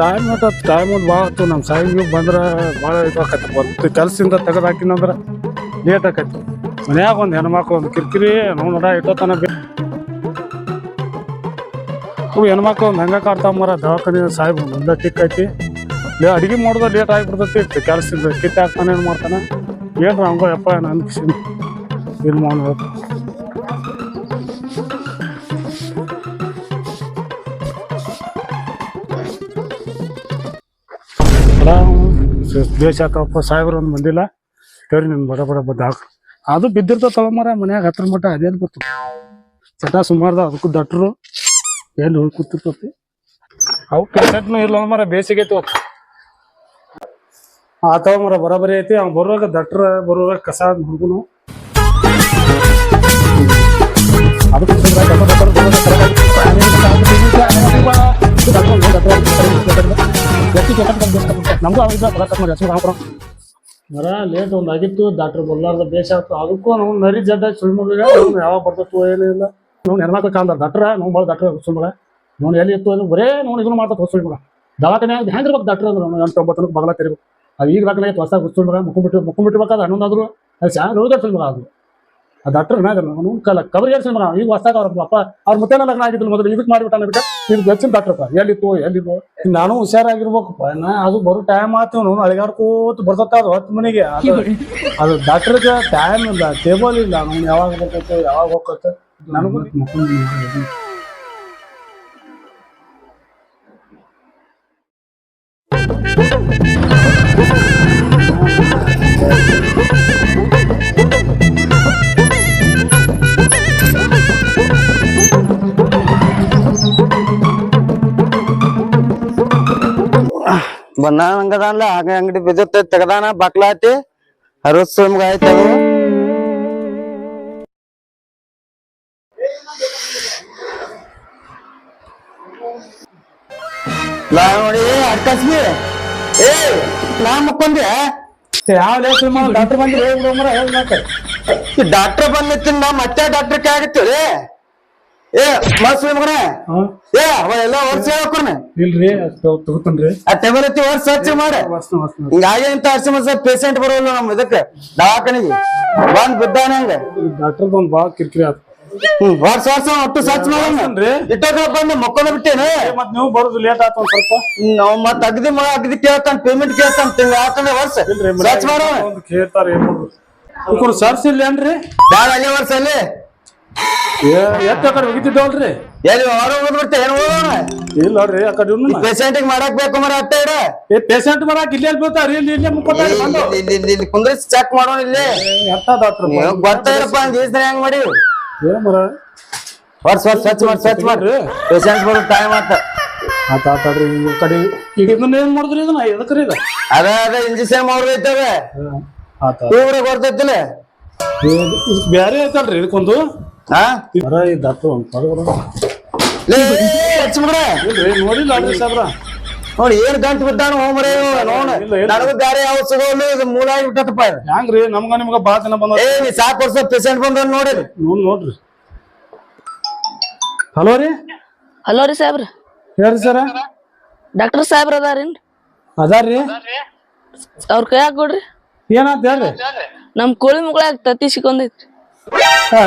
Time ಮಟ್ಟ time ಒಂದು ಭಾಳ ಆಯ್ತು ನಮ್ಮ ಸಾಯಿಗೆ ಬಂದ್ರೆ ಭಾಳ ಇದು ಆಕತಿ ಬಂತು ಕೆಲಸದಿಂದ ತೆಗೆದು ಹಾಕಿನಂದ್ರೆ ಲೇಟ್ ಆಕತ್ತೆ ಮನ್ಯಾಗ ಒಂದು ಹೆಣ್ಮಕ್ಳು, ಒಂದು ಕಿರಿಕಿರಿ ನಾವು ನೋಡ ಇಟ್ಟೋತನ ಬೇ ಅವು ಹೆಣ್ಮಕ್ಳು ಒಂದು ಹಂಗೆ ಮರ ದವಾಖಾನೆ ಸಾಹೇಬ್ ಮುಂದೆ ಟಿಕ್ ಐತಿ ಲೇ, ಅಡಿಗೆ ಮಾಡೋದು ಲೇಟ್ ಆಗಿಬಿಡ್ತೈತಿ. ಕೆಲಸದಿಂದ ಕಿತ್ತಾಕ್ತಾನೆ ಏನು ಮಾಡ್ತಾನೆ? ಏನು ಹಂಗೋ, ಯಪ್ಪ ನನ್ನ ಇದು ಮಾಡ್ಬೇಕು ದೇಶ ಆತಪ್ಪ ಸಾಹೇಬ್ರ ಒಂದು ಬಂದಿಲ್ಲ ಸರಿ ನಿನ್ ಬಡ ಬಡ ಬಡ್ಡ ಹಾಕು ಅದು ಬಿದ್ದಿರ್ತಾವ ತಳಮರ ಮನ್ಯಾಗ ಹತ್ರ ಮಟ್ಟ ಅದೇನು ಬರ್ತದೆ ಚಟ ಸುಮಾರ್ದ ಅದಕ್ಕೂ ದಟ್ರು ಎಲ್ಲಿ ಹೋಗಿ ಕೂತಿರ್ತತಿ ಅವು ಪೇಷಂಟ್ನು ಇಲ್ಲ ಮರ ಬೇಸಿಗೆ ಐತಿ ಅವತ್ತು ಆತವ ಮರ ಬರೋಬರಿ ಐತಿ ಅವ್ನು ಬರುವಾಗ ದಟ್ರ ಬರುವಾಗ ಕಸ ಹುಡುಗನು ಅದಕ್ಕೆ ಮರ, ಲೇಟ್ ಒಂದು ಆಗಿತ್ತು, ಡಾಕ್ಟರ್ ಬರ್ಲಾರ್ದ ಬೇಷ ಆಯ್ತು. ಅದಕ್ಕೂ ನಾವು ನರಿ ಜಡ್ಡ ಸುಳ್ಮಗ ಯಾವಾಗ ಬರ್ತತ್ತು ಇಲ್ಲ. ನಾವು ಹೆಣ್ಮಕ್ಳು ಕಾಲ್ದ ಡಾಕ್ಟ್ರ, ನಾವು ಭಾಳ ಡಾಕ್ಟರ್ ಸುಳ್ಮಗ ನೋಡಿ ಎಲ್ಲಿ ಇತ್ತು ಅಂದ್ರೆ ಬರೇ ನೋಡಿ ಇದನ್ನು ಮಾಡ್ತಾ ಸುಳ್ಮಗ ದವಾಖಾನೆ ಹೆಂಗಿರ್ಬೇಕು ಡಾಕ್ಟರ್ ಅಂದ್ರೆ ನಾವು ಎಂಟು ಒಂಬತ್ತು ಬಗಲ ತೆರಿಬೇಕು. ಅದು ಈಗ ದಾಖಲೆ ಹೊಸ ಬಿಟ್ಟು ಮುಕ್ಕೊಂಬಿಟ್ಟು ಮುಕ್ಕೊಂಬಿಟ್ಟಿರ್ಬೇಕಾದ್ರೆ ಹನ್ನೊಂದಾದ್ರು ಅದು ಚಾ ರೋಗ ಸುಳ್ಮಗ ಅದು ಆ ಡಾಕ್ಟರ್ ನಾವು ಕಲ ಕಬರಿ ಏರ್ಸಿ ಮಗ ಈಗ ಹೊಸ್ದಾಗ ಅವ್ರ ಅಪ್ಪ ಅವ್ರ ಮುತ್ತೇನ ಲಗ್ನ ಆಗಿದ್ರು ಮೊದಲು ಇದಕ್ಕೆ ಮಾಡಿಬಿಟ್ಟ ಬಿಟ್ಟ. ಇದು ಹೆಚ್ಚಿನ ಡಾಕ್ಟರ್ ಎಲ್ಲಿತ್ತು ಎಲ್ಲಿದ್ದು ನಾನು ಹುಷಾರಾಗಿರ್ಬೇಕಪ್ಪ. ನಾ ಅದು ಬರೋ ಟೈಮ್ ಆತು ನಾವು ಅಳಿಗಾಡ್ಕೋತ ಬರ್ತತ್ತ ಅದು ಹತ್ತು ಮನೆಗೆ. ಅದು ಅದು ಡಾಕ್ಟರ್ಗೆ ಟೈಮ್ ಇಲ್ಲ ಟೇಬಲ್ ಇಲ್ಲ. ನಾನು ಯಾವಾಗ ಬರ್ತೈತೆ ಯಾವಾಗ ಹೋಗ್ತೈತೆ ನನಗೂ ಬಂದ ಹಂಗದಾನ್ಲ? ಆಗ ಅಂಗಡಿ ಬಿದ್ದ ತೆಗದಾನ ಬಕ್ಲಾತಿ ಅರವತ್ ಸುಮ್ಗ ಆಯ್ತು ನಾ ನೋಡಿ ಅಡ್ಕಸ್ಬಿ ಏ ನಾ ಮಕ್ಕೊಂದೆ? ಯಾವ ಲೇಟ್ ಡಾಕ್ಟರ್ ಬಂದ್ರೆ ಡಾಕ್ಟರ್ ಬಂದಿತ್ತು ನಾ ಮತ್ತೆ ಡಾಕ್ಟರ್ ಕೈ ಆಗತ್ತೀರಿ ಏ ಮಸ್ತ್ ಮಗನ? ಏ ಅವ ಎಲ್ಲ ವರ್ಷ ಹೇಳ್ಕೊನೆ ಇಲ್ರಿ ತಗೋತನ್ರಿ. ಆ ಟೇಬಲ್ ಐತಿ ವರ್ಷ ಸ್ವಚ್ಛ ಮಾಡ. ಹಿಂಗಾಗಿ ಇಂತ ಮಸ ಪೇಷಂಟ್ ಬರೋಲ್ಲ ನಮ್ ಇದಕ್ಕೆ ದವಾಖಾನಿಗೆ. ಬಂದ್ ಬಿದ್ದಾನ ಹಂಗ. ಡಾಕ್ಟರ್ ಕಿರಿಕಿರಿ ವರ್ಷ ವರ್ಷ ಒಟ್ಟು ಸ್ವಚ್ಛ ಮಾಡೋಣ ಇಟ್ಟಾಗ ಬಂದು ಮಕ್ಕೊಂಡ ಬಿಟ್ಟೇನೆ? ಮತ್ ನೀವು ಬರೋದು ಲೇಟ್ ಆತ ಒಂದ್ ಸ್ವಲ್ಪ. ನಾವ್ ಮತ್ ಅಗದಿ ಮಗ ಅಗದಿ ಕೇಳ್ತಾನ ಪೇಮೆಂಟ್ ಕೇಳ್ತಾನ ತಿಂಗಳ ಆತಂದ್ರೆ ವರ್ಷ. ಸ್ವಚ್ಛ ಮಾಡೋಣ ಕೇಳ್ತಾರ ಏನ್ ಮಾಡುದು? ಇವ್ರು ಸರ್ಸ್ ಇಲ್ಲೇನ್ರಿ? ಬ್ಯಾಡ ಅಲ್ಲೇ ವರ್ಷ ಅಲ್ಲಿ. ಎತ್ತ ಕಡೆ ಹೋಗಿದ್ದಿದ್ದವಲ್ರಿ ಎಲ್ಲಿ ಹೊರ ಹೋಗ್ಬಿಡ್ತೆ ಏನ್ ಹೋಗೋಣ? ಇಲ್ಲ ನೋಡ್ರಿ ಆ ಕಡೆ ಪೇಷಂಟ್ ಪೇಷಂಟಿಗೆ ಮಾಡಕ್ ಬೇಕು ಮರ ಅಟ್ಟೆ ಇಡ. ಏ ಪೇಷಂಟ್ ಇಲ್ಲೇ ಬೀಳ್ತಾರ? ಇಲ್ಲಿ ಇಲ್ಲೇ ಮುಕ್ಕೋತಾರ ಬಂದು. ಇಲ್ಲಿ ಕುಂದ್ರಿಸಿ ಚೆಕ್ ಮಾಡೋಣ ಇಲ್ಲಿ. ಎತ್ತ ಡಾಕ್ಟರ್ ನೀವು ಗೊತ್ತಾಯಿರಪ್ಪ ಹಂಗ ದಿವಸ ಹೆಂಗ್ ಮಾಡಿ? ಏನ್ ಮರ ಸ್ವಚ್ಛ ಮಾಡಿ ಸ್ವಚ್ಛ ಮಾಡ್ರಿ ಪೇಷಂಟ್ ಬರೋ ಟೈಮ್ ಆತ. ಆತ ಆತಾಡ್ರಿ ಈ ಕಡೆ. ಈಗ ಇದನ್ನ ಏನ್ ಮಾಡಿದ್ರಿ ಇದನ್ನ? ಎದಕ್ರಿ ಇದು? ಅದ ಅದ ಇಂಜೆಕ್ಷನ್ ಮಾಡೋದೈತವೆ ಆತ ಇವ್ರ ಗೊತ್ತೈತಿಲ್ಲ. ಬ್ಯಾರೆ ಐತಲ್ರಿ ಇದಕ್ಕೊಂದು? ಹಾ? ಈ ಡಾಕ್ಟರ್ ಒಂದ್. ಇಲ್ರಿ ನೋಡಿಲ್ಲ ಅಲ್ರಿ ಸಾಬ್ರ ನೋಡಿ ಏನ್ ಗಂಟ್ ಬಿದ್ದಾನು ಹೋಮರೇ ನೋಡ. ನನಗೂ ಬ್ಯಾರೆ ಯಾವ ಸಿಗೋಲ್ಲ ಇದು ಮೂಲ ಆಗಿಬಿಟ್ಟಪ್ಪ ಇದು. ಹ್ಯಾಂಗ್ರಿ? ನಮ್ಗ ನಿಮ್ಗ ಬಾಳ ಜನ ಬಂದ ಏ ನೀ ಸಾಕ್ ವರ್ಷ ಪೇಷಂಟ್ ಬಂದ ನೋಡಿ ನೋಡ್ ನೋಡ್ರಿ. ಹಲೋ ರೀ? ಹಲೋ ರೀ ಸಾಹೇಬ್ರ. ಹೇಳ್ರಿ ಸರ? ಡಾಕ್ಟರ್ ಸಾಹೇಬ್ರ ಅದಾರೇನ್ ಅದಾರ್ರಿ ಅವ್ರ ಕೈ ಕೊಡ್ರಿ. ಏನಾತ್ ಹೇಳ್ರಿ? ನಮ್ ಕೋಳಿ ಮಗಳ ತತ್ತಿ ಸಿಕ್ಕೊಂದೈತ್ರಿ.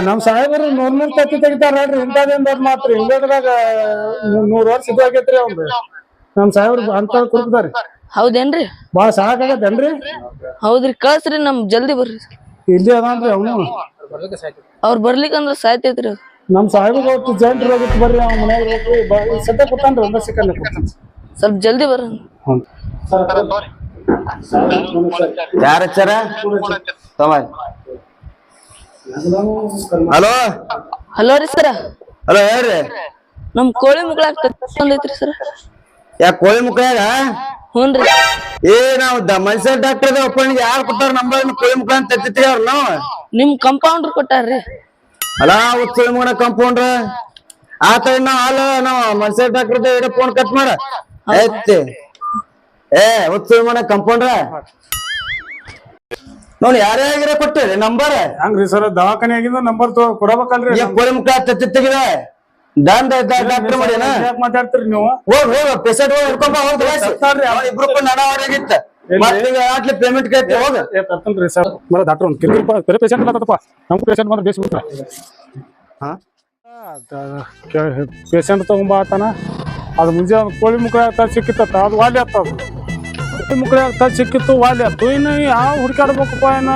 ನಮ್ ಸಾಹೇಬರು ನೂರ್ ನೂರ್ ತತ್ತಿ ತೆಗಿತಾರ ಹೇಳ್ರಿ ಇಂಥದೇನ್ ದೊಡ್ಡ ಮಾತ್ರ ಇಂಡಿಯಾದಾಗ ನೂರ್ ವರ್ಷ ಇದು ಆಗೈತ್ರಿ ಅವ್ನ್ರಿ ನಮ್ ಸಾಹೇಬ್ರು ಅಂತ ಕುರ್ತಾರ ಹೌದೇನ್ರಿ ಬಾಳ ಸಾಕಾಗತ್ತೇನ್ರಿ ಹೌದ್ರಿ ಕಳ್ಸ್ರಿ ನಮ್ ಜಲ್ದಿ ಬರ್ರಿ ಇಲ್ಲಿ ಅದಾನ್ರಿ ಅವನು ಅವ್ರ ಬರ್ಲಿಕ್ಕಂದ್ರ ಸಾಯ್ತೈತ್ರಿ ಅದು ನಮ್ ಸಾಹೇಬ್ರಿಗೆ ಅವತ್ತು ಹೋಗಿತ್ತು ಬರ್ರಿ ಅವ್ನ ಮನೆಯಾಗ ಹೋಗ್ರಿ ಸದ್ಯ ಕೊಟ್ಟಾನ್ರಿ ಒಂದ ಸೆಕೆಂಡ್ ಕೊಡ್ತಾನ ಸ್ವಲ್ಪ ಜಲ್ದಿ ಬರ್ರಿ ಹ್ಞೂ ಯಾರ ಹಚ್ಚಾರ ತಮ್ಮ ಹಲೋ? ಹಲೋ ರೀ ಸರ. ಹಲೋ ಹೇಳ್ರಿ. ನಮ್ ಕೋಳಿ ಮುಗಳಾಗ ಕತ್ತೈತ್ರಿ ಸರ್? ಯಾ ಯಾಕ ಕೋಳಿ ಮುಖಾಗ ಹ್ಞೂನ್ರಿ ಏ ನಾವು ದ ಮನುಷ್ಯ ಡಾಕ್ಟರ್ ಒಪ್ಪಣಿಗೆ ಯಾರು ಕೊಟ್ಟಾರ ನಂಬರ್ ಕೋಳಿ ಮುಖ ಅಂತ ಅವ್ರು ನಾವು? ನಿಮ್ ಕಂಪೌಂಡರ್ ಕೊಟ್ಟಾರ್ರಿ ಹಲೋ ಉತ್ಸವ ಮಗನ ಕಂಪೌಂಡ್ರ ಆತ ನಾವ್ ಅಲ್ಲ ನಾವು ಮನುಷ್ಯ ಡಾಕ್ಟರ್ ಫೋನ್ ಕಟ್ ಮಾಡ. ಐತಿ. ಏ ಉತ್ಸವ ಮಗನ ಕಂಪೌಂಡ್ರ ನೋಡಿ ಯಾರೇ ಆಗಿರೋ ಕೊಟ್ಟೆ ನಂಬರ್. ಹಂಗ್ರಿ ಸರ್ ದವಾಖಾನೆ ಆಗಿಂದ ನಂಬರ್ ಕೊಡಬೇಕಲ್ರಿ ಕೋಳಿ ಮುಖ ತೆತ್ತಿತ್ತಿಗಿದೆ ದಂಡ ಡಾಕ್ಟರ್ ಮಾಡ್ಯಾನ? ಯಾಕೆ ಮಾತಾಡ್ತೀರಿ ನೀವು? ಹೋಗ್ ಹೋಗ ಪೇಷಂಟ್ ಹೋಗಿ ಹಿಡ್ಕೊಂಡ್ ಇಬ್ರು ನಡ ಹೊರಗಿತ್ತ ಆಟ್ಲಿ ಪೇಮೆಂಟ್ ಕೇಳ್ತಿ ಹೋಗ. ಏ ಸರ್. ಡಾಕ್ಟರ್ ಒಂದು ಕಿರಿಕಿರಿ ಬೇರೆ ಪೇಷಂಟ್ ಮಾತಾಡಪ್ಪ ನಮ್ಮ ಪೇಷಂಟ್ ಮಾತ್ರ ಬೇಸ್ ಬಿಟ್ರ ಹಾ? ಪೇಷಂಟ್ ತಗೊಂಬ ಆತನ. ಅದು ಮುಂಜಾನೆ ಕೋಳಿ ಮುಖ ಸಿಕ್ಕಿತ್ತ. ಅದು ವಾಲಿ ಆಗ್ತದ ಕೋಳಿ ಮುಕ್ಕಳ ಆಗ್ತಾ ಸಿಕ್ಕಿತ್ತು ವಾಲಿ ಆಯ್ತು ಇನ್ನು ಯಾವ ಹುಡುಕಾಡ್ಬೇಕಪ್ಪ ಏನ?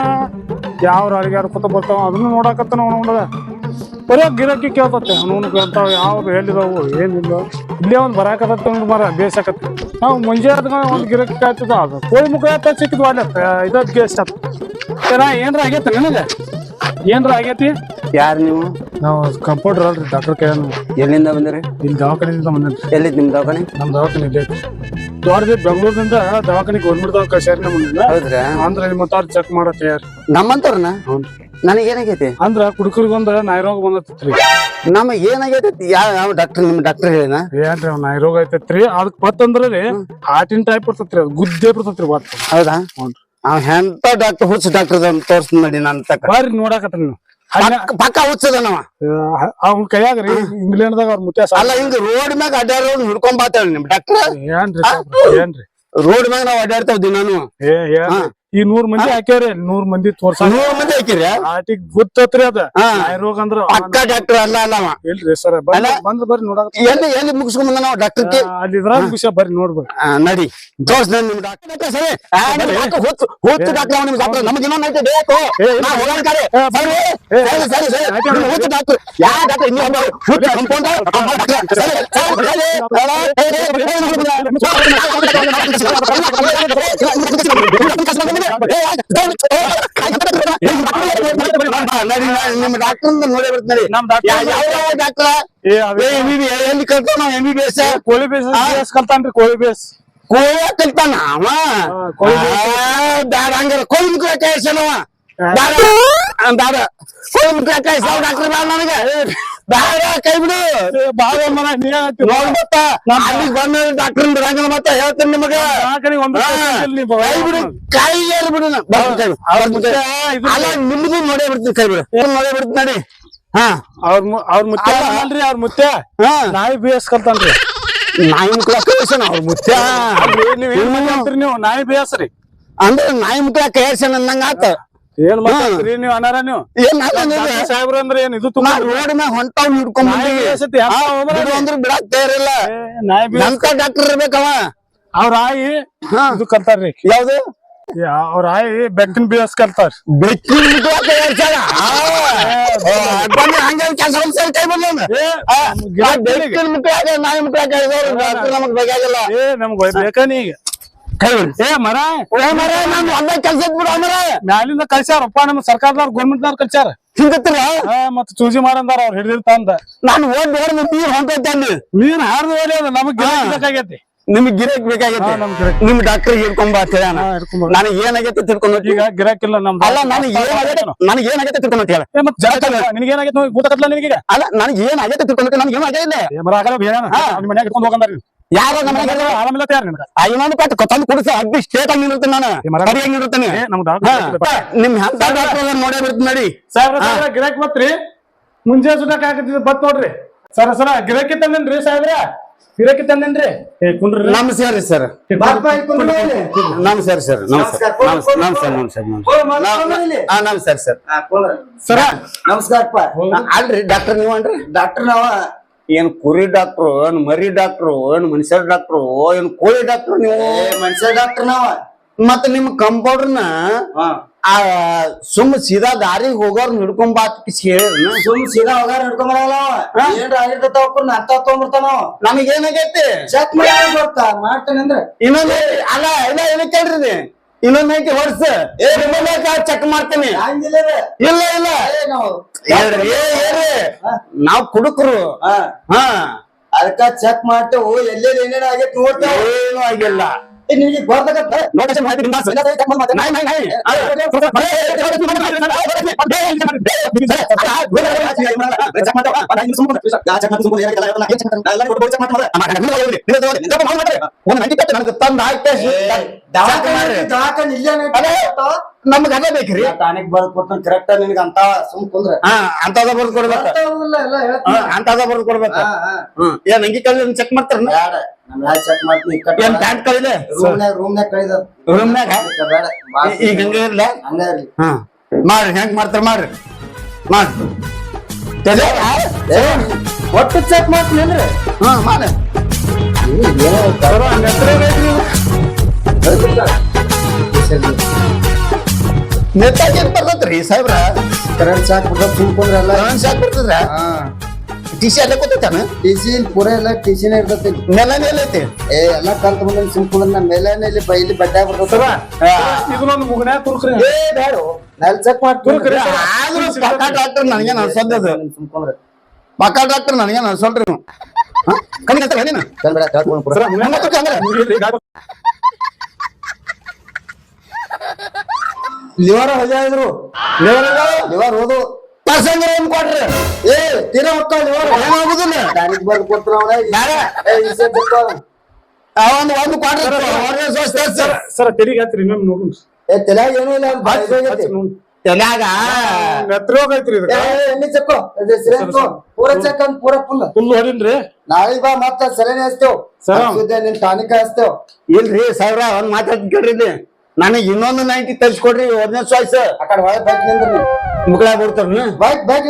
ಯಾವ ಅಡಿಗಾಡ್ಕೊತ ಬರ್ತಾವ? ಅದನ್ನು ನೋಡಕತ್ತಾನ ನೋಡದ ಬರೀ ಗಿರಾಕಿ ಕೇಳ್ತತ್ತೆ ಅವನು ಕೇಳ್ತಾವ, ಯಾವ್ದು ಹೇಳಿದವು ಏನಿಲ್ಲ. ಇಲ್ಲೇ ಒಂದು ಬರಾಕತ್ತ ಮರ ಬೇಸಾಕತ್ತೆ. ನಾವು ಮುಂಜೆ ಒಂದು ಗಿರಾಕಿ ಕಾಯ್ತದ ಅದು ಕೋಳಿ ಮುಖ ಸಿಕ್ಕಿದ್ ವಾಲಿ ಆತ ಇದದ್ ಗೇಸ್ಟ್ ಏನಾರ ಏನ ಆಗೈತೆ ನನಗೆ? ಏನ್ರ ಆಗೈತಿ? ಯಾರು ನೀವು? ನಾವು ಕಂಪೌಂಡರ್ ಅಲ್ರಿ ಡಾಕ್ಟರ್ ಕೇಳ ಎಲ್ಲಿಂದ ಬಂದ್ರಿ? ಇಲ್ಲಿ ದವಾಖಾನೆಯಿಂದ ಬಂದ್ರಿ ಎಲ್ಲಿ ನಿಮ್ ದವಾಖಾನೆ? ನಮ್ಮ ದವಾಖಾನೆ ಇದೆ ದೊಡ್ಡದು ಬೆಂಗಳೂರಿಂದ ದವಾಖಾನೆ ಗೌರ್ಮೆಂಟ್ ದವಾಖಾನೆ ಕಳ್ಸ್ಯಾರ ನಮ್ಮನ್ನ ಹೌದ್ರಾ? ಅಂದ್ರ ನಿಮ್ಮ ತಾರ್ ಚೆಕ್ ಮಾಡೋ ಯಾರು ನಮ್ಮಂತವ್ರನ ನನಗೆ ಏನಾಗೈತಿ? ಅಂದ್ರ ಕುಡುಕರಿಗೊಂದ ನಾಯಿರೋಗ ಬಂದತ್ರಿ ನಮಗ್ ಏನಾಗೈತಿ ಯಾವ ಯಾವ ಡಾಕ್ಟರ್ ನಿಮ್ ಡಾಕ್ಟರ್ ಹೇಳಿನ? ಏನ್ರಿ ಅವ್ ನಾಯಿರೋಗ ಐತೈತ್ರಿ. ಅದಕ್ ಪತ್ತಂದ್ರಿ ಹಾರ್ಟಿನ್ ಟೈಪ್ ಬರ್ತತ್ರಿ ಅದು ಗುದ್ದೆ ಬರ್ತೈತ್ರಿ ಬಾತ್. ಹೌದಾ? ಹ್ಞೂನ್ರಿ. ಅವ್ ಎಂತ ಡಾಕ್ಟರ್ ಹುಚ್ಚ ಡಾಕ್ಟರ್ ತೋರ್ಸ್ ನೋಡಿ ನನ್ ತಕ ಬಾರಿ ನೋಡಾಕತ್ರಿ ನೀವು ಪಕ್ಕ- ಪಕ್ಕ ಹುಚ್ಚದನವ. ಅವ್ನ ಕೈಯಾಗ ರೀ ಇಂಗ್ಲೆಂಡ್ದಾಗ ಅವ್ರ ಮುತ್ಯ ಅಲ್ಲ ಹಿಂಗ ರೋಡ್ ಮ್ಯಾಗ ಅಡ್ಡಾಡೋದ್ ಹಿಡ್ಕೊಂಡ್ ಬಾತಾಳ ನಿಮ್ ಡಾಕ್ಟರ್ ಏನ್ರಿ ಸಾಬ್ರ, ಏನ್ರಿ? ರೋಡ್ ಮ್ಯಾಗ ನಾವ್ ಅಡ್ಡಾಡ್ತಾವ್ ದಿನಾನು. ಏ ಏನ್ರಿ? ಈ ನೂರ್ ಮಂದಿ ಹಾಕ್ಯಾರಿ ನೂರ್ ಮಂದಿ ತೋರ್ಸ ನೂರ್ ಮಂದಿ ಹಾಕಿರಿ ಆಟಿಗ್ ಗೊತ್ತತ್ರಿ ಅದ. ನಾಯಿರೋಗ ಅಂದ್ರ ಅಕ್ಕ ಡಾಕ್ಟರ್ ಅಲ್ಲ ಅಲ್ಲಾ ಇಲ್ರಿ ಸರ್? ಬಂದ್ ಬರ್ರಿ ನೋಡಕ್ ಎಲ್ಲಿ ಎಲ್ಲಿ ಮುಗಿಸ್ಕೊಂಡ್ ಬಂದ ನಾವು ಡಾಕ್ಟರ್ ಅಲ್ಲಿ ಇದ್ರಾಗ ವಿಷಯ ಬರ್ರಿ ನೋಡ್ಬೇಕು ನಡಿ ತೋರ್ಸ್ ನನ್ ನಿಮ್ ಡಾಕ್ಟರ್ ಸರಿ ಆ, ನಿಮ್ ಡಾಕ್ಟರ್ ಹುಚ್ಚು ಡಾಕ್ಟರ್ ನಿಮ್ ಡಾಕ್ಟರ್ ನಮ್ಗೆ ಇನ್ನೊಂದ್ ಐತೆ ಬೇಕು ನಾ ಹೋಗೋಣ ಕಡೆ ಸರಿ ಸರಿ ಸರಿ ಸರಿ ನಿಮ್ ಹುಚ್ಚು ಡಾಕ್ಟರ್ ಯಾ ಡಾಕ್ಟರ್ ಇನ್ನೂ ಒಬ್ಬ ಸರಿ ಸರಿ ಸರಿ ಸರಿ ಡಾಕ್ಟರ್ ನೋಡಿ ಬರ್ತೀನಿ ನಮ್ ಯಾವ ಡಾಕ್ಟರ್ ಅವೇ ಎಲ್ಲಿ ಕಲ್ತಾನ ಎಂ ಬಿ ಕೋಳಿ ಬೇಸ್ ಕಲ್ತಾನ್ರಿ ಕೋಳಿ ಬೇಸ್ ಕೋಯ ಕಲ್ತಾನ ಅವ ಕೋಳಿ ಬ್ಯಾಡ ಹಂಗಾರ ಕೋಳಿ ಮುಖ ಕಾಯಿಸನವ ಬ್ಯಾಡ ಬ್ಯಾಡ ಕೋಳಿ ಮುಖ ಡಾಕ್ಟರ್ ಬ್ಯಾಡ ನನಗೆ ಬ್ಯಾಡ ಕೈ ಬಿಡು. ಬಾಳ ಮನ ನೀ ನೋಡ್ ಮತ್ತ ಅಲ್ಲಿಗೆ ಬಂದ ಡಾಕ್ಟರ್ ಮತ್ತ ಹೇಳ್ತೇನೆ ನಿಮಗೆ. ಕೈ ಬಿಡು ಕೈ ಬಿಡು ಅಲ್ಲ ನಿಮ್ದು ನೋಡೇ ಬಿಡ್ತೀನಿ ಕೈ ಬಿಡು. ಏನ್ ನೋಡೇ ಬಿಡ್ತೀನಿ ನಡಿ. ಹಾ. ಅವ್ರ ಅವ್ರ ಮುತ್ಯ ಅಲ್ಲ. ಅಲ್ರಿ ಅವ್ರ ಮುತ್ಯ ಹಾ. ನಾಯಿ ಬೇಸ್ ಕಲ್ತಾನ್ರಿ ನಾಯಿ ಮುಖ ಕಳಿಸೋಣ? ಅವ್ರ ಮುತ್ಯ ಅಲ್ರಿ ನೀವ್ ಏನ್ ಮಾತಾಡ್ತೀರಿ ನೀವು? ನಾಯಿ ಬೇಸ್ರಿ. ಅಂದ್ರೆ ನಾಯಿ ಮುಖ್ಯ ಕಳಿಸೋಣ? ಅಂದಂಗ ಆತ. ಏನ್ ಮಾತಾಡ್ತೀರಿ? ನೀವು ಅನಾರ ನೀವು? ಸಾಹೇಬ್ರ ಅಂದ್ರೆ ಏನ್ ಇದು ತುಂಬಾ ರೋಡ್ ಮ್ಯಾಗ ಹೊಂಟಾವ್ ಹಿಡ್ಕೊಂಡ್ ಅಂದ್ರೆ ಬಿಡಾಕ್ ತಯಾರಿಲ್ಲ ಡಾಕ್ಟರ್ ಇರ್ಬೇಕವ. ಅವ್ರ ಆಯಿ ಹಾ. ಇದು ಕರ್ತಾರ್ರಿ ಯಾವ್ದು? ಅವ್ರ ಆಯಿ ಬೆಕ್ಕಿನ ಬೇಸ್ ಕರ್ತಾರ ಬೆಕ್ಕಿನ ಬೆಕ್ಕಿನ ಯಾಕೆ ನಾಯಿ ಡಾಕ್ಟರ್ ನಮಗ್ ಬೇಕಾಗಿಲ್ಲ. ಏ ನಮ್ಗ್ ಬೇಕಾನೀಗ ಏ ಮರ ಏ ಮರ ನಾನು ಒಂದೇ ಕೆಲ್ಸ ಬಿಡು ಅಮರ ಮ್ಯಾಲಿಂದ ಕಳ್ಸ್ಯಾರಪ್ಪ ನಮ್ಮ ಸರ್ಕಾರದವ್ರ ಗೌರ್ಮೆಂಟ್ದವ್ರ ಕಳ್ಸ್ಯಾರ. ಹಿಂಗತ್ತಿಲ್ಲ? ಹಾ ಮತ್ ಚೂಜಿ ಮಾಡಂದಾರ ಅವ್ರ ಹಿಡಿದಿರ್ತಂದ ನಾನು ಓದ್ ನೋಡ್ ನೀರ್ ಹೊಂಟೈತೆ ಅಲ್ಲಿ? ನೀನ್ ಹಾರ್ದು ಹೋಗ್ಲಿ ಅದು ನಮಗ್ ಬೇಕಾಗೈತಿ. ನಿಮ್ಗೆ ಗಿರಾಕ್ ಬೇಕಾಗೈತೆ. ನಮ್ ನಿಮ್ ಡಾಕ್ಟರ್ ಹಿಡ್ಕೊಂಡ್ ಬಾ ಅಂತ ಹೇಳ್ಯಾನ. ಹಾ, ಹಿಡ್ಕೊಂಡ್ ಬಾ. ನನಗೆ ಏನಾಗೈತೆ ತಿಳ್ಕೊಂಡು ಈಗ ಗಿರಾಕಿಲ್ಲ ನಮ್ದು. ಅಲ್ಲ ನನಗೆ ಏನಾಗೈತೆ ನನಗೆ ಏನಾಗೈತೆ ತಿಳ್ಕೊಂಡು ಅಂತ ಹೇಳ ನಿನಗೆ ಏನಾಗೈತೆ ನೋಡಿ ಗೊತ್ತಾಗಲ್ಲ ನಿನಗೀಗ. ಅಲ್ಲ ನನಗೆ ಏನಾಗೈತೆ ತಿಳ್ಕೊಂಡು ನನಗೆ ಏನಾಗೈತೆ ಮರ ಆಗಲ್ಲ ಬೇಡ. ಮನ್ಯಾಗ ಇಟ್ಕೊಂಡು ಹೋಗಂದಾರ ಯಾರ ಇನ್ನೊಂದು ಪಟ್ಟು ತಂದು ಕುಡಿಸ ಅಗ್ದಿ ಸ್ಟೇಟ್ ಆಗಿ ನಿಲ್ತೇನೆ ನಾನು. ಸರಿಯಾಗಿ ನಿಲ್ತೇನೆ. ನಿಮ್ ಡಾಕ್ಟರ್ ನೋಡೇ ಬಿಡ್ತೀನಿ ನಡಿ. ಸಾಹೇಬ್ರ ಗಿರಾಕಿ ಬತ್ರಿ ಮುಂಜೆ ಸುಡಕ್ ಆಗತ್ತಿದ್ ಬತ್ ನೋಡ್ರಿ. ಸರ ಸರ ಗಿರಾಕಿ ತಂದೇನ್ರಿ ಸಾಹೇಬ್ರ? ಗಿರಾಕಿ ತಂದೇನ್ರಿ? ನಮಸ್ಕಾರ ರೀ ಸರ್. ನಮಸ್ಕಾರ ಸರ್ ನಮಸ್ಕಾರ. ನಮಸ್ಕಾರ ನಮಸ್ಕಾರ ನಮಸ್ಕಾರ ನಮಸ್ಕಾರ. ಸರ್. ಸರ. ನಮಸ್ಕಾರಪ್ಪ. ಅಲ್ರಿ ಡಾಕ್ಟರ್ ನೀವು ಅನ್ರಿ? ಡಾಕ್ಟರ್ ನಾವ ಏನ್ ಕುರಿ ಡಾಕ್ಟ್ರು ಏನ್ ಮರಿ ಡಾಕ್ಟ್ರು ಏನ್ ಮನುಷ್ಯರ ಡಾಕ್ಟ್ರು ಏನ್ ಕೋಳಿ ಡಾಕ್ಟ್ರು ನೀವು? ಮನುಷ್ಯ ಡಾಕ್ಟರ್ ನಾವ. ಮತ್ತ ನಿಮ್ ಕಂಪೌಂಡರ್ನ ಆ ಸುಮ್ ಸೀದಾ ದಾರಿಗೆ ಹೋಗೋರ್ ಹಿಡ್ಕೊಂಡ್ ಬಾತ್ ಸುಮ್ ಸೀದಾ ಹೋಗಾರ ಹಿಡ್ಕೊಂಬರಲ್ಲ ಬರಲ್ಲ ಏನ್ರ ಆಗಿರ್ತೈತ ಅವ್ರ ಅಂತ ತೊಗೊಂಡ್ಬಿಡ್ತಾನ ಅವ. ನಮಗ್ ಏನಾಗೈತಿ ಚೆಕ್ ಮಾಡಿ ಬರ್ತಾ ಮಾಡ್ತಾನೆ ಅಂದ್ರೆ. ಇನ್ನೊಂದ್. ಅಲ್ಲ ಇಲ್ಲ ಏನ ಕೇಳ್ರಿ ಇನ್ನೊಂದ್ ಐತಿ ಹೊಡ್ಸ. ಏ ಚೆಕ್ ಮಾಡ್ತೀನಿ. ಇಲ್ಲ ಇಲ್ಲ. ನಾವು ಕುಡುಕರು. ಹಾ. ಹಾ. ಅದಕ್ಕ ಚೆಕ್ ಮಾಡ್ತೇವು. ಎಲ್ಲೆಲ್ಲಿ ಏನೇನ್ ಆಗೈತಿ ನೋಡ್ತೇವೆ. ಏನು ಆಗಿಲ್ಲ. ನಿನಗೆ ಗೊತ್ತಾಗತ್ತ ನೋಟಿಸ್ ಮಾಹಿತಿ ಬಿಂದಾಸ್ ನಾಯಿ ನಾಯಿ ನಾಯಿ ತಂದ ದವಾಖಾನೆ ಇಲ್ಲೇ ನಮ್ಗೆ ಅದೇ ಬೇಕ್ರಿ. ಟಾನಿಕ್ ಬರ್ದ್ ಕೊಡ್ತಾನೆ ಕರೆಕ್ಟ್ ನಿನಗೆ ಅಂತ ಸುಮ್ ಕುಂದ್ರ. ಹಾ ಅಂತದ ಬರ್ದು ಕೊಡ್ಬೇಕ. ಹಾ. ಅಂತದ ಬರ್ದ್ ಕೊಡ್ಬೇಕ. ಹ್ಮ್. ಏನ್ ಅಂಗಿ ಚೆಕ್ ಮಾಡ್ತಾರ ಬ್ಯಾಡ ನಮ್ ಯಾಕೆ ಚೆಕ್ ಮಾಡ್ತೀನಿ ಏನ್ ಪ್ಯಾಂಟ್ ಕಳಿದ ರೂಮ್ನ್ಯಾಗ ಬೇಡ ಈಗ ಹಂಗ ಇರ್ಲ? ಹಂಗ ಇರ್ಲಿ. ಹಾ. ಮಾಡ್ರಿ ಹೆಂಗ್ ಮಾಡ್ತಾರ ಮಾಡ್ರಿ. ಮಾಡ್ರಿ. ತಲೆ ಏ, ಒಟ್ಟು ಚೆಕ್ ಮಾಡ್ತೀನಿ ಅಂದ್ರೆ. ಹಾ ಮಾಡಿ ನೆತ್ತಾಗಿ ಏನ್ ಬರ್ತದ್ರಿ ಸಾಹೇಬ್ರ? ಕರೆಂಟ್ ಶಾಕ್ ಸುಮ್ ಕುಂದ್ರ ಎಲ್ಲ ಕರೆಂಟ್ ಶಾಕ್ ಬರ್ತದ್ರ ಟಿ ಸಿ ಅಲ್ಲೇ ಕೂತೈತಾನ? ಟಿಸಿ ಪೂರ ಎಲ್ಲ ಟಿಸಿನೇ ಇರ್ತೈತಿ. ನೆಲನೇ ಎಲ್ಲೈತಿ ಏ ಎಲ್ಲ ಕಲ್ತ್ ಬಂದ ಸಿಂಪಲ್ ಕುಂದ್ರ ಮೇಲೆ ಇಲ್ಲಿ ಬೈಲಿ ಬಟ್ಟೆ ಬರ್ತದ ಇದನ್ನೊಂದು ಮುಗನ ತುರ್ಕ್ರಿ? ಏ ಬ್ಯಾಡು ನಾಲ್ ಚೆಕ್ ಮಾಡ್ತೀನಿ. ಆದ್ರೂ ಪಕ್ಕ ಡಾಕ್ಟರ್ ನನಗೆ ಅನ್ಸೋದದು ಸುಮ್ ಪಕ್ಕ ಡಾಕ್ಟರ್ ನನಗೆ ಅನ್ಸೋಲ್ರಿ ನೀವು ಹಾ? ಕಮ್ಮಿ ಕಲ್ತಾರ ನೀನು ಕಣ್ ಬೇಡ ಪೂರ? ಲಿವರ್ ಹೊಜಾಯಿದ್ರು. ಲಿವರ್ ಹೋದು. ಪರ್ಸಂಗರ ಏನ್ ಕೊಡ್ರಿ ಏ ತೀರಾ ಹೋಗ್ತಾವ ಲಿವರ್ ಹೋಗುದಿಲ್ಲ ಏ ಇಸೆ ಬಿಡ್ತಾವ ಅವನ್ ಒಂದು ಕೊಡ್ರಿ ಸರ್ ಸರ್ ತೆರಿಗೆ ಹತ್ರಿ ಮ್ಯಾಮ್ ನೋಡು ಏ ತಲ್ಯಾಗ ಏನೂ ಇಲ್ಲ ಬಾಯಿ ಹೋಗೈತಿ. ತಲ್ಯಾಗ? ಮೆತ್ರೋಗ ಐತ್ರಿ ಏ ಇದಕ್ಕ ಎಣ್ಣೆ ಚೆಕ್ಕು. ಇದು ಸಿರೆಂಜು. ಪೂರ ಚೆಕ್ ಅಂತ ಪೂರ ಫುಲ್ ಫುಲ್ ಹೊಡಿನ್ರಿ ನಾಳೆ ಬಾ ಮತ್ತ ಸಲನೆ ಹಚ್ತೇವ್. ನಿನ್ ಟಾನಿಕ್ ಹಚ್ತೇವ್. ಇಲ್ರಿ ಸಾವಿರ ಒಂದ್ ಮಾತಾಡ್ತೀನಿ ಕೇಳ್ರಿ ಇಲ್ಲಿ. ನನಗೆ ಇನ್ನೊಂದು ನೈಂಟಿ ತರಿಸ್ಕೊಡ್ರಿ ಒಂದನೇ ಚಾಯ್ಸ್ ಆ ಕಡೆ ಒಳಗೆ ಬೈಕ್ ನಿಂದ್ರಿ. ಮುಕ್ಳ ಬಿಡ್ತಾರ ಬೈಕ್ ಬೈಕ್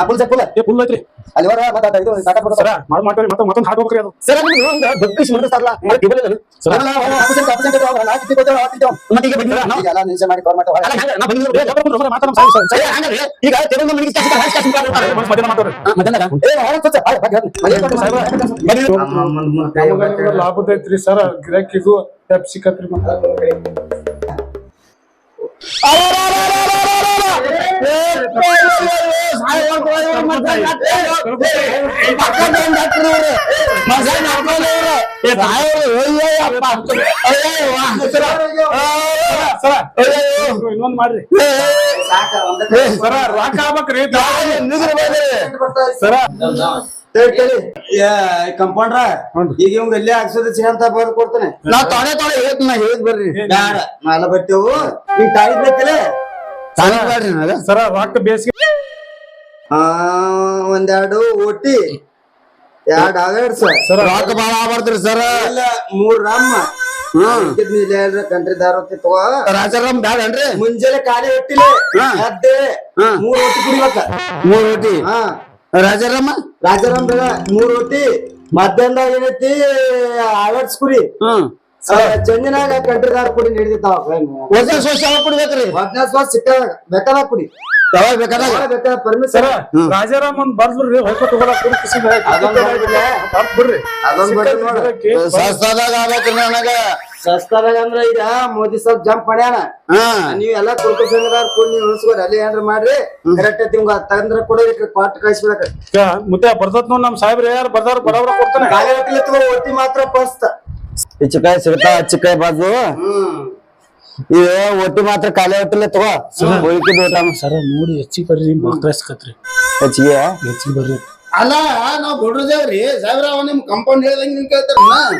ಅಪ್ಪುಲ್ ಚೆಕ್ಕುಲ ಏ ಫುಲ್ ಐತ್ರಿ ಅಲ್ಲಿ ಹೊರ ಮತ್ತ ಇದು ಕಾಟ ಸರ ಮಾಡ್ ಮಾಡ್ರಿ ಮತ್ತೆ ಮತ್ತೊಂದು ಹಾಟ್ ಹೋಗ್ರಿ ಅದು ಸರ್ ನಿಮ್ಗೆ ಒಂದು ಬಗ್ಗಿಸಿ ಮಾಡಿಸ್ತಾರಲ್ಲ ಮಾಡಿ ಕಿವಲಲ್ಲಿ. ಸರ್. ಅಲ್ಲ, ಸರ್, ಸರ್, ಸರ್, ನಾಲ್ಕು. ಮತ್ತೆ ಈಗ ಬಂದಿಲ್ಲ ನಾವು. ಎಲ್ಲ ಮಾಡಿ ಕವರ್ ಅಲ್ಲ, ಹಂಗ, ನಾ ಬಂದಿಲ್ಲ. ಮಾತಾಡೋಣ ಸರ್ ಸರಿ. ಈಗ ಮನೆಗೆ ಕಾಸು ಕಾಸು. ಮಧ್ಯಾಹ್ನ ಮಧ್ಯಾಹ್ನದಾಗ? ಏ ಹೊರ ಕೂತ ಬಾಯ್ ಬಾಯ್ ಮನೆ ಕೊಟ್ಟು ಸಾಯ್ಬ್ರ. ನಮಗ ಲಾಭದ ಐತ್ರಿ ಸರ್ ಗಿರಾಕಿ ಇದು ಟ್ಯಾಪ್ ಸಿಕ್ಕತ್ರಿ ಮತ್ತೆ ಮಾಡ್ರಿ ಸರ ರಾಕ ಕಂಪೌಂಡ್ರ ಈಗ ಇವಂಗ ಎಲ್ಲಿ ಹಾಕ್ಸೋದು ಸಿಗಂತ ಬರ್ದು ಕೊಡ್ತಾನೆ ನಾ ತೊಳೆ ತೊಳೆ ಹೇಳ್ತೀನಿ ನಾ ಹೇಳಿದ್ ಬರ್ರಿ ಮಾಲ ನಾಲ ಬರ್ತೇವು ಈಗ ತಾಯಿ ಬೇಕಿಲ್ಲ ತಾನೇ ಬೇಡ್ರಿ ನನಗ ಸರ ರೊಕ್ಕ ಬೇಸಿಗೆ ಆ ಒಂದೆರಡು ಓಟಿ. ಎರಡ್ ಅವೇರ್ಸ್ ಸರ್. ರೊಕ್ಕ ಬಾಳ ಆಗ್ಬಾರ್ದ್ರಿ ಸರ್. ಇಲ್ಲ ಮೂರ್ ರಾಮ. ಹ್ಮ್. ಕಂಟ್ರಿ ದಾರತಿ ತಗೋ. ರಾಜಾರಾಮ್ ಬ್ಯಾಡನ್ರಿ ಮುಂಜಾನೆ ಖಾಲಿ ಹೊಟ್ಟಿಲೆ. ಹಾ. ಮೂರ್ ರೊಟ್ಟಿ ಕುಡಿಬೇಕ. ಮೂರ್ ರೋಟಿ ಹಾ. ರಾಜಾರಾಮ? ರಾಜಾರಾಮ್ ಬೇಡ ಮೂರ್ ರೊಟ್ಟಿ ಮಧ್ಯಾಹ್ನದಾಗ ಏನೈತಿ? ಅವೇರ್ಸ್ ಕುರಿ. ಹ್ಮ್. ಚಂದಿನಾಗ ಕಂಟ್ರಿ ದಾರ ಕುಡಿ ಹಿಡಿದಿತ್ತಾವ ಹೊಸ ಯಾವಾಗ ಕೊಡ್ಬೇಕ್ರಿ ಹದಿನೈದು ಸಾವಿರ ಸಿಕ್ಕಾಗ ಬೇಕಾದಾಗ ಕುಡಿ. ಯಾವಾಗ ಬೇಕಾದಾಗ? ಬೇಕಾದ ಸರ ಪರ್ಮಿಷನ್ ರಾಜಾರಾಮ್ ಒಂದ್ ಬರ್ದ್ರಿ ಹೊಸ? ಬಿಡ್ರಿ ನೋಡು. ಸಸ್ತಾದಾಗ ಆಗ್ಬೇಕ್ರಿ ನನಗ. ಸಸ್ತಾದಾಗ ಅಂದ್ರ ಈಗ ಮೋದಿ ಸ್ವಲ್ಪ ಜಂಪ್ ಮಾಡ್ಯಾನ. ಹಾ. ನೀವ್ ಎಲ್ಲಾ ಕುರ್ಕು ಸಂಘದಾರ ಕೂಡ ನೀವ್ ಉಳಿಸ್ಕೋರಿ ಅಲ್ಲಿ ಏನ್ರ ಮಾಡ್ರಿ. ಕರೆಕ್ಟ್ ತಿಮ್ಗ ತಂದ್ರ ಕೊಡೋರಿ ಕೊಟ್ಟು ಕಳಿಸ್ಬಿಡಕ ಮತ್ತೆ ಬರ್ದತ್ ಬರ್ತತ್ ನೋಡ್ ನಮ್ ಸಾಹೇಬ್ರ ಯಾರು ಬರ್ದಾರ ಬಡವ್ರ ಕೊಡ್ತಾನೆ. ಒಟ್ಟಿ ಮಾತ್ರ ಪಸ್ತ. ಚಿಕಾಯಿ ಸಿಗ್ತಾವ ಚಿಕಾಯಿ ಬಾಜು. ಹ್ಮ್ ಇದು ಒಟ್ಟಿ ಮಾತ್ರ ಖಾಲಿ ಹೊಟ್ಟಲೆ ತಗೋ. ಉಳ್ಕಿದ್ ಊಟ. ಸರ ನೋಡಿ ಹೆಚ್ಚಿಗೆ ಬರ್ರಿ ಮಕ್ಕಳಿಸ್ಕತ್ರಿ ಹೆಚ್ಚಿಗೆ? ಹೆಚ್ಚಿಗೆ ಬರ್ರಿ. ಅಲ್ಲ ನಾವ್ ಬಿಡ್ರದೇವ್ರಿ ಸಾವಿರ ಅವ ನಿಮ್ ಕಂಪೌಂಡ್ ಹೇಳ್ದಂಗ್ ನಿಮ್ ಕೇಳ್ತಾರ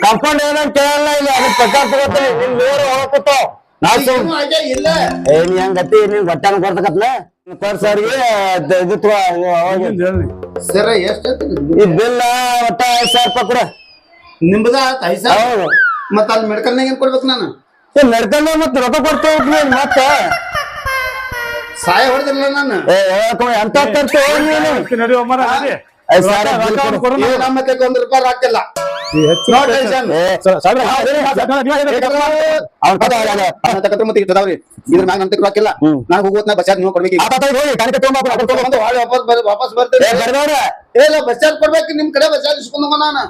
ಕಂಪೌಂಡ್ ಏನಂತ ಕೇಳಲ್ಲ ಇಲ್ಲ. ಅದಕ್ಕೆ ಪ್ರಕಾರ ತಗೋತೀವಿ ನಿಮ್ ನೇರ ಹೋಗಕತ್ತೋ ನಾ ಇಲ್ಲ. ಏ ನೀ ಹಂಗತಿ ನೀನ್ ಬಟ್ಟಾನ ಕೊಡ್ತಕತ್ಲ ಪರ್ ಸರ್ಗೆ ಇದು ಸರ ಎಷ್ಟ ಈ ಬಿಲ್ ಒಟ್ಟ ಐದ್ ಸಾವಿರ ರೂಪಾಯಿ ಕೊಡ. ನಿಮ್ದ ಐದ್ ಸಾವಿರ? ಹೌದು. ಮತ್ತ ಅಲ್ಲಿ ಮೆಡಿಕಲ್ನಾಗ ಏನ್ ಕೊಡ್ಬೇಕು ನಾನು ಏ ನಡ್ಕೊಂಡ ಮತ್ತೆ ರೊಕ್ಕ ಕೊಡ್ತೇವೆ ಮತ್ತ ಸಹಾಯ ಹೊಡೆದಿಲ್ಲ ನಾನು ಏ ಎಂತ ತರ್ತೇವೆ ನೀನು ನಡಿ ಒಮ್ಮರ ನಡಿ ಐದ್ ಸಾವಿರ ರೊಕ್ಕ ಅವ್ನ್ ಕೊಡು. ಕೊಡು. ಏ, ನಮ್ಮ ಕೈಗೆ ಒಂದ್ ರೂಪಾಯಿ ಹಾಕಿಲ್ಲ ಈ ಹೆಚ್ಚಿಗೆ No tension. ಏ, ಸರ, ಸಾಹೇಬ್ರೆ, ಹಾ, ಹೇಳಿ, ಹಾ, ಸಾಹೇಬ್ರೆ, ನೀವ್ ಹೇಳಿ. ಅವ್ನ್ ಕತೆ ಹೇಳಲ್ಲ. ಇದ್ರ ಮ್ಯಾಗ ನಮ್ ಹಾಕಿಲ್ಲ ಹ್ಮ್. ನಾನ್ ಹೋಗೋತ್ನ ಬಸ್ ನೀವು ಕೊಡ್ಬೇಕು. ಆತ ಹೋಗಿ ಕಣಕ್ಕೆ. ತಗೊಂಡು ವಾಪಸ್ ಬರ್ತೀವಿ ಏ. ಏ, ಇಲ್ಲ ಬಸ್ ಚಾರ್ಜ್ ಕೊಡ್ಬೇಕು ನಿಮ್ ಕಡೆ ಬಸ್ ಚಾರ್ಜ್ ಇಸ್ಕೊಂಡ್ ನಾನು